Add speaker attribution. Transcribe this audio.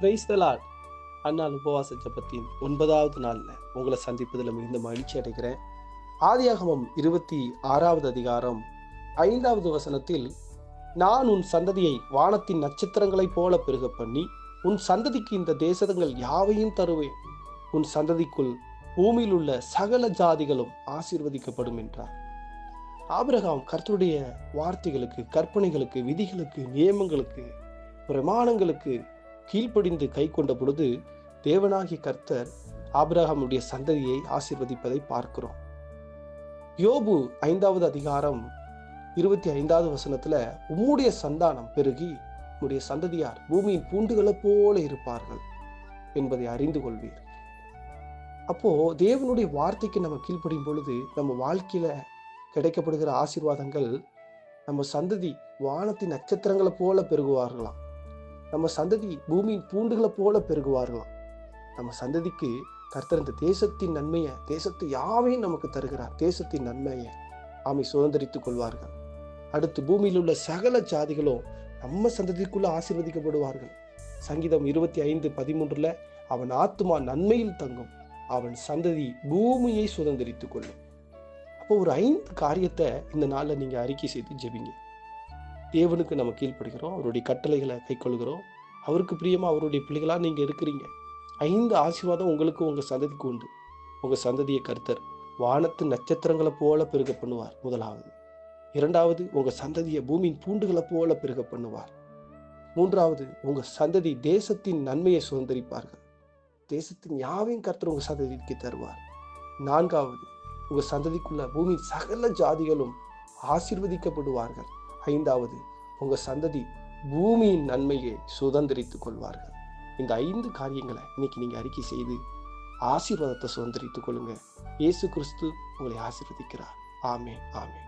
Speaker 1: Praise the lot அண்ணாள் உபவாச ஜபத்தின் ஒன்பதாவது நாளில் உங்களை சந்திப்பதில் மிகுந்த மகிழ்ச்சி அடைகிறேன். ஆதியாகமம் இருபத்தி ஆறாவது அதிகாரம் ஐந்தாவது வசனத்தில் நான் உன் சந்ததியை வானத்தின் நட்சத்திரங்களைப் போல பெருக பண்ணி உன் சந்ததிக்கு இந்த தேசங்கள் யாவையும் தருவேன். உன் சந்ததிக்குள் பூமியில் உள்ள சகல ஜாதிகளும் ஆசீர்வதிக்கப்படும் என்றார். ஆபிரகாம் கர்த்தருடைய வார்த்தைகளுக்கு கற்பனைகளுக்கு விதிகளுக்கு நியமங்களுக்கு பிரமாணங்களுக்கு கீழ்ப்படிந்து கை கொண்ட பொழுது தேவனாகி கர்த்தர் ஆபிரகாமுடைய சந்ததியை ஆசிர்வதிப்பதை பார்க்கிறோம். யோபு ஐந்தாவது அதிகாரம் இருபத்தி ஐந்தாவது வசனத்துல உம்முடைய சந்தானம் பெருகி உம்முடைய சந்ததியார் பூமியின் பூண்டுகளைப் போல இருப்பார்கள் என்பதை அறிந்து கொள்வீர். அப்போ தேவனுடைய வார்த்தைக்கு நம்ம கீழ்ப்படியும் பொழுது நம்ம வாழ்க்கையில கிடைக்கப்படுகிற ஆசீர்வாதங்கள் நம்ம சந்ததி வானத்தின் நட்சத்திரங்களை போல பெருகுவார்களாம். நம்ம சந்ததி பூமியின் பூண்டுகளை போல பெருகுவார்களாம். நம்ம சந்ததிக்கு கர்த்தர் இந்த தேசத்தின் நன்மையை தேசத்தை யாவையும் நமக்கு தருகிறார். தேசத்தின் நன்மையை ஆமை சுதந்திரித்துக் கொள்வார்கள். அடுத்து பூமியில் உள்ள சகல ஜாதிகளும் நம்ம சந்ததிக்குள்ள ஆசீர்வதிக்கப்படுவார்கள். சங்கீதம் இருபத்தி ஐந்து பதிமூன்றுல அவன் ஆத்துமா நன்மையில் தங்கும். அவன் சந்ததி பூமியை சுதந்திரித்துக் கொள்ளும். அப்போ ஒரு ஐந்து காரியத்தை இந்த நாளில் நீங்கள் அறிக்கை செய்து ஜெபிங்க. தேவனுக்கு நம்ம கீழ்ப்படுகிறோம் அவருடைய கட்டளைகளை கைக்கொள்கிறோம். அவருக்கு பிரியமாக அவருடைய பிள்ளைகளாக நீங்கள் இருக்கிறீங்க. ஐந்து ஆசீர்வாதம் உங்களுக்கு உங்கள் சந்ததிக்கு உண்டு. உங்கள் சந்ததியை கருத்தர் வானத்து நட்சத்திரங்களை போல பெருக பண்ணுவார் முதலாவது. இரண்டாவது உங்கள் சந்ததியை பூமியின் பூண்டுகளை போல பெருக பண்ணுவார். மூன்றாவது உங்கள் சந்ததி தேசத்தின் நன்மையை சுதந்திரிப்பார்கள். தேசத்தின் யாவையும் கருத்தர் உங்கள் சந்ததிக்கு தருவார். நான்காவது உங்கள் சந்ததிக்குள்ள பூமியின் சகல ஜாதிகளும் ஆசிர்வதிக்கப்படுவார்கள். ஐந்தாவது உங்கள் சந்ததி பூமியின் நன்மையை சுதந்திரித்துக் கொள்வார்கள். இந்த ஐந்து காரியங்களை இன்னைக்கு நீங்கள் அறிக்கை செய்து ஆசீர்வாதத்தை சுதந்திரித்துக் கொள்ளுங்க. இயேசு கிறிஸ்து உங்களை ஆசீர்வதிக்கிறார். ஆமே ஆமே